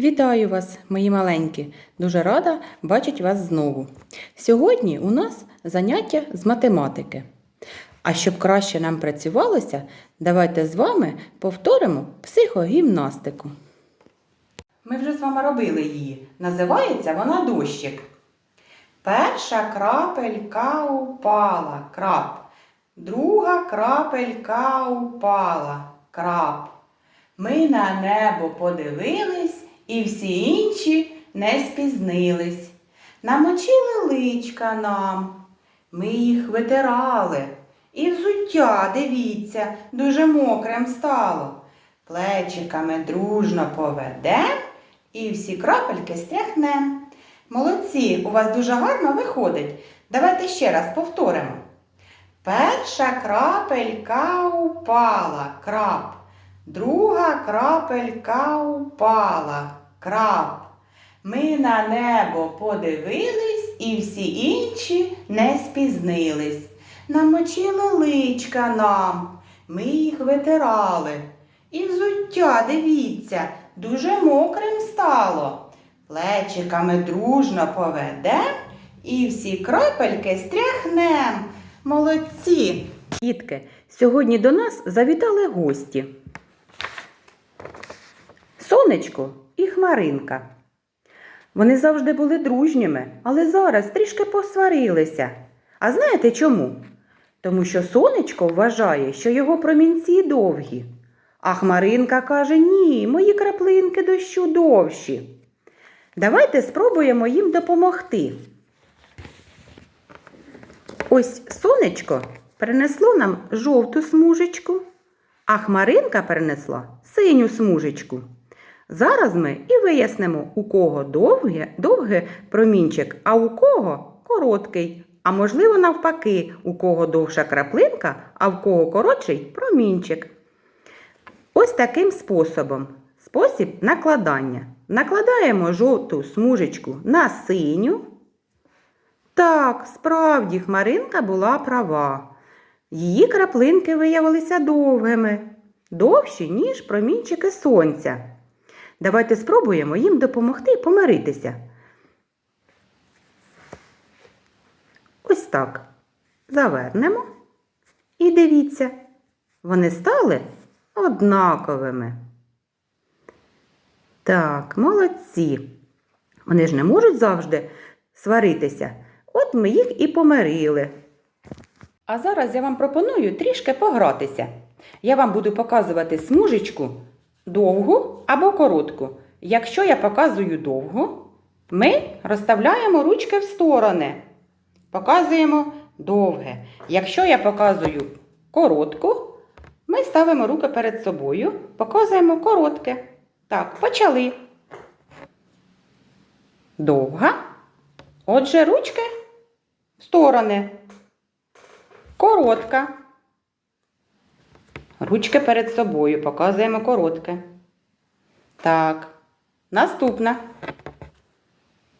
Вітаю вас, мої маленькі! Дуже рада бачити вас знову. Сьогодні у нас заняття з математики. А щоб краще нам працювалося, давайте з вами повторимо психогімнастику. Ми вже з вами робили її. Називається вона дощик. Перша крапелька упала, крап. Друга крапелька упала, крап. Ми на небо подивились, і всі інші не спізнились. Намочили личка нам, ми їх витирали. І взуття, дивіться, дуже мокрим стало. Плечиками дружно поведем і всі крапельки стряхнем. Молодці, у вас дуже гарно виходить. Давайте ще раз повторимо. Перша крапелька упала, крап. Друга крапелька упала, крап. Ми на небо подивились і всі інші не спізнились. Намочили личка нам, ми їх витирали. І взуття, дивіться, дуже мокрим стало. Плечиками дружно поведем і всі крапельки стряхнем. Молодці! Дітки, сьогодні до нас завітали гості. Сонечко і Хмаринка. Вони завжди були дружніми, але зараз трішки посварилися. А знаєте чому? Тому що сонечко вважає, що його промінці довгі. А Хмаринка каже: ні, мої краплинки дощу довші. Давайте спробуємо їм допомогти. Ось сонечко принесло нам жовту смужечку, а хмаринка принесла синю смужечку. Зараз ми і вияснимо, у кого довге, довге промінчик, а у кого короткий. А можливо, навпаки, у кого довша краплинка, а в кого коротший промінчик. Ось таким способом. Спосіб накладання. Накладаємо жовту смужечку на синю. Так, справді, хмаринка була права. Її краплинки виявилися довгими, довші, ніж промінчики сонця. Давайте спробуємо їм допомогти помиритися. Ось так. Завернемо. І дивіться, вони стали однаковими. Так, молодці. Вони ж не можуть завжди сваритися. От ми їх і помирили. А зараз я вам пропоную трішки погратися. Я вам буду показувати смужечку довгу або коротку. Якщо я показую довгу, ми розставляємо ручки в сторони. Показуємо довге. Якщо я показую коротку, ми ставимо руки перед собою, показуємо коротке. Так, почали. Довга. Отже, ручки в сторони. Коротка. Ручки перед собою. Показуємо коротке. Так. Наступна.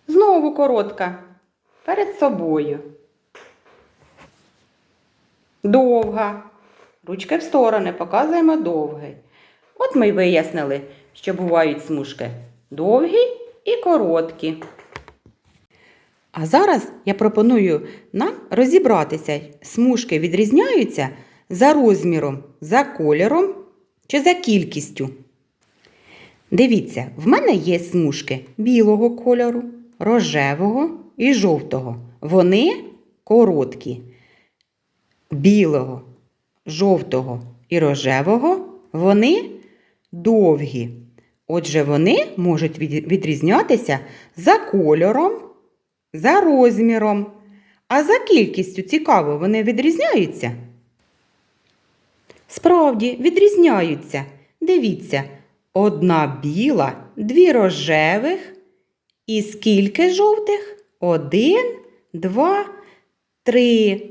Знову коротка. Перед собою. Довга. Ручки в сторони. Показуємо довгий. От ми й вияснили, що бувають смужки довгі і короткі. А зараз я пропоную нам розібратися, смужки відрізняються за розміром, за кольором чи за кількістю. Дивіться, в мене є смужки білого кольору, рожевого і жовтого. Вони короткі. Білого, жовтого і рожевого вони довгі. Отже, вони можуть відрізнятися за кольором, за розміром. А за кількістю цікаво, вони відрізняються? Справді, відрізняються. Дивіться, одна біла, дві рожевих. І скільки жовтих? Один, два, три.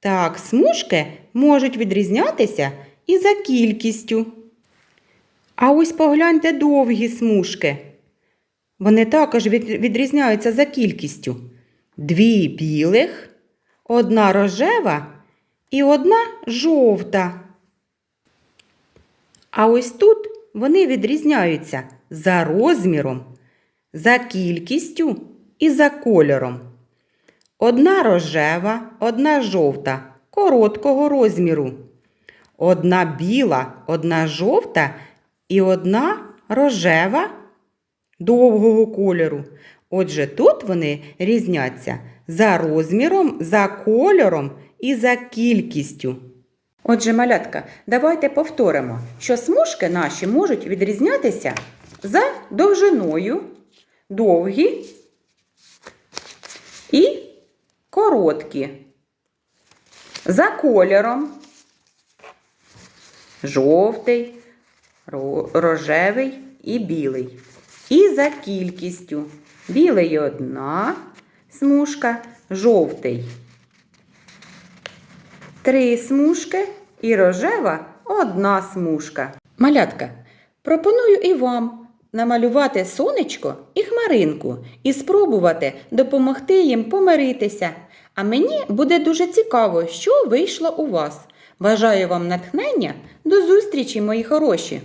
Так, смужки можуть відрізнятися і за кількістю. А ось погляньте довгі смужки. Вони також відрізняються за кількістю. Дві білих, одна рожева і одна жовта. А ось тут вони відрізняються за розміром, за кількістю і за кольором. Одна рожева, одна жовта, короткого розміру. Одна біла, одна жовта і одна рожева довгого кольору. Отже, тут вони різняться за розміром, за кольором і за кількістю. Отже, малятка, давайте повторимо, що смужки наші можуть відрізнятися за довжиною, довгі і короткі, за кольором, жовтий, рожевий і білий. І за кількістю. Білий одна смужка, жовтий три смужки і рожева одна смужка. Малятка, пропоную і вам намалювати сонечко і хмаринку і спробувати допомогти їм помиритися. А мені буде дуже цікаво, що вийшло у вас. Бажаю вам натхнення. До зустрічі, мої хороші!